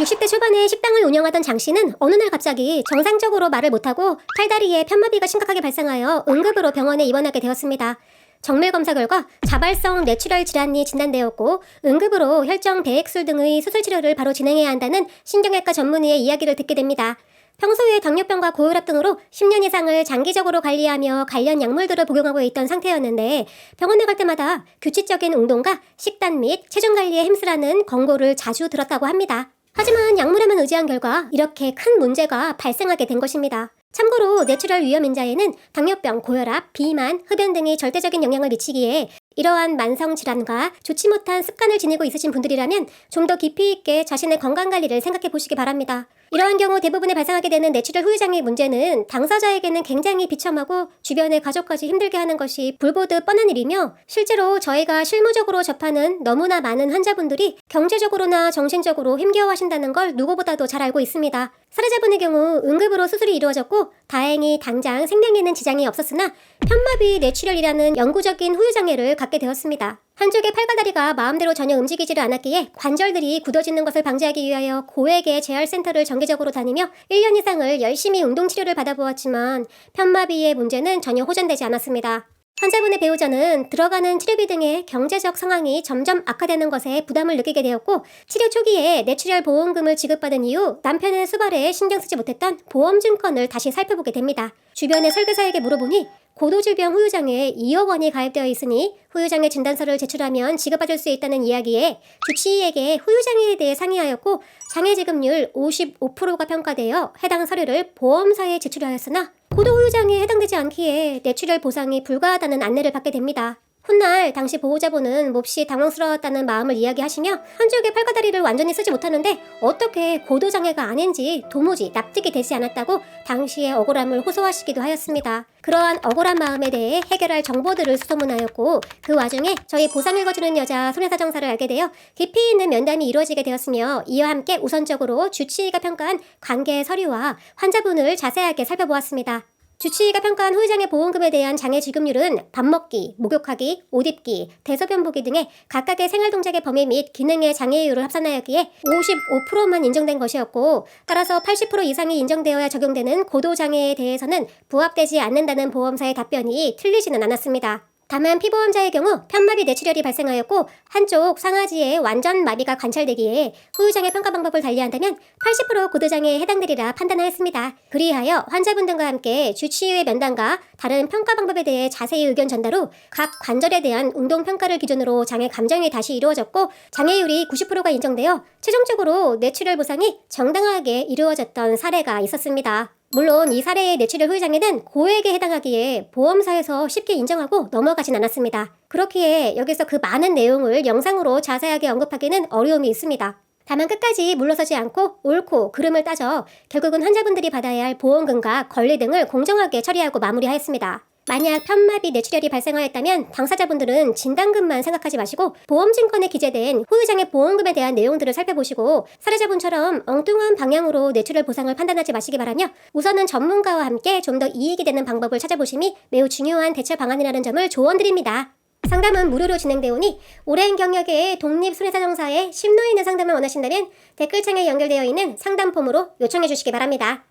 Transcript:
60대 초반에 식당을 운영하던 장 씨는 어느 날 갑자기 정상적으로 말을 못하고 팔다리에 편마비가 심각하게 발생하여 응급으로 병원에 입원하게 되었습니다. 정밀 검사 결과 자발성 뇌출혈 질환이 진단되었고 응급으로 혈정 배액술 등의 수술 치료를 바로 진행해야 한다는 신경외과 전문의의 이야기를 듣게 됩니다. 평소에 당뇨병과 고혈압 등으로 10년 이상을 장기적으로 관리하며 관련 약물들을 복용하고 있던 상태였는데 병원에 갈 때마다 규칙적인 운동과 식단 및 체중 관리에 힘쓰라는 권고를 자주 들었다고 합니다. 하지만 약물에만 의지한 결과 이렇게 큰 문제가 발생하게 된 것입니다. 참고로 뇌출혈 위험 인자에는 당뇨병, 고혈압, 비만, 흡연 등이 절대적인 영향을 미치기에 이러한 만성 질환과 좋지 못한 습관을 지니고 있으신 분들이라면 좀 더 깊이 있게 자신의 건강 관리를 생각해 보시기 바랍니다. 이러한 경우 대부분에 발생하게 되는 뇌출혈 후유장애 문제는 당사자에게는 굉장히 비참하고 주변의 가족까지 힘들게 하는 것이 불보듯 뻔한 일이며 실제로 저희가 실무적으로 접하는 너무나 많은 환자분들이 경제적으로나 정신적으로 힘겨워하신다는 걸 누구보다도 잘 알고 있습니다. 사례자분의 경우 응급으로 수술이 이루어졌고 다행히 당장 생명에는 지장이 없었으나 편마비 뇌출혈이라는 영구적인 후유장애를 갖게 되었습니다. 한쪽의 팔과 다리가 마음대로 전혀 움직이지를 않았기에 관절들이 굳어지는 것을 방지하기 위하여 고액의 재활센터를 정기적으로 다니며 1년 이상을 열심히 운동치료를 받아보았지만 편마비의 문제는 전혀 호전되지 않았습니다. 환자분의 배우자는 들어가는 치료비 등의 경제적 상황이 점점 악화되는 것에 부담을 느끼게 되었고 치료 초기에 뇌출혈 보험금을 지급받은 이후 남편의 수발에 신경 쓰지 못했던 보험증권을 다시 살펴보게 됩니다. 주변의 설계사에게 물어보니 고도질병 후유장애에 2억 원이 가입되어 있으니 후유장애 진단서를 제출하면 지급받을 수 있다는 이야기에 주치의에게 후유장애에 대해 상의하였고 장애 지급률 55%가 평가되어 해당 서류를 보험사에 제출하였으나 고도 후유장애에 해당되지 않기에 뇌출혈 보상이 불가하다는 안내를 받게 됩니다. 훗날 당시 보호자분은 몹시 당황스러웠다는 마음을 이야기하시며 한쪽의 팔과 다리를 완전히 쓰지 못하는데 어떻게 고도장애가 아닌지 도무지 납득이 되지 않았다고 당시의 억울함을 호소하시기도 하였습니다. 그러한 억울한 마음에 대해 해결할 정보들을 수소문하였고 그 와중에 저희 보상 읽어주는 여자 손해사정사를 알게 되어 깊이 있는 면담이 이루어지게 되었으며 이와 함께 우선적으로 주치의가 평가한 관계 서류와 환자분을 자세하게 살펴보았습니다. 주치의가 평가한 후유장애 보험금에 대한 장애 지급률은 밥 먹기, 목욕하기, 옷 입기, 대소변 보기 등의 각각의 생활 동작의 범위 및 기능의 장애율을 합산하였기에 55%만 인정된 것이었고 따라서 80% 이상이 인정되어야 적용되는 고도 장애에 대해서는 부합되지 않는다는 보험사의 답변이 틀리지는 않았습니다. 다만 피보험자의 경우 편마비 뇌출혈이 발생하였고 한쪽 상하지에 완전 마비가 관찰되기에 후유장애 평가 방법을 달리한다면 80% 고도장애에 해당되리라 판단하였습니다. 그리하여 환자분 등과 함께 주치의의 면담과 다른 평가 방법에 대해 자세히 의견 전달 후 각 관절에 대한 운동 평가를 기준으로 장애 감정이 다시 이루어졌고 장애율이 90%가 인정되어 최종적으로 뇌출혈 보상이 정당하게 이루어졌던 사례가 있었습니다. 물론 이 사례의 뇌출혈 후유장애는 고액에 해당하기에 보험사에서 쉽게 인정하고 넘어가진 않았습니다. 그렇기에 여기서 그 많은 내용을 영상으로 자세하게 언급하기는 어려움이 있습니다. 다만 끝까지 물러서지 않고 옳고 그름을 따져 결국은 환자분들이 받아야 할 보험금과 권리 등을 공정하게 처리하고 마무리하였습니다. 만약 편마비 뇌출혈이 발생하였다면 당사자분들은 진단금만 생각하지 마시고 보험증권에 기재된 후유장애 보험금에 대한 내용들을 살펴보시고 사례자분처럼 엉뚱한 방향으로 뇌출혈 보상을 판단하지 마시기 바라며 우선은 전문가와 함께 좀 더 이익이 되는 방법을 찾아보심이 매우 중요한 대처 방안이라는 점을 조언드립니다. 상담은 무료로 진행되오니 오랜 경력의 독립손해사정사의 있는 상담을 원하신다면 댓글창에 연결되어 있는 상담 폼으로 요청해 주시기 바랍니다.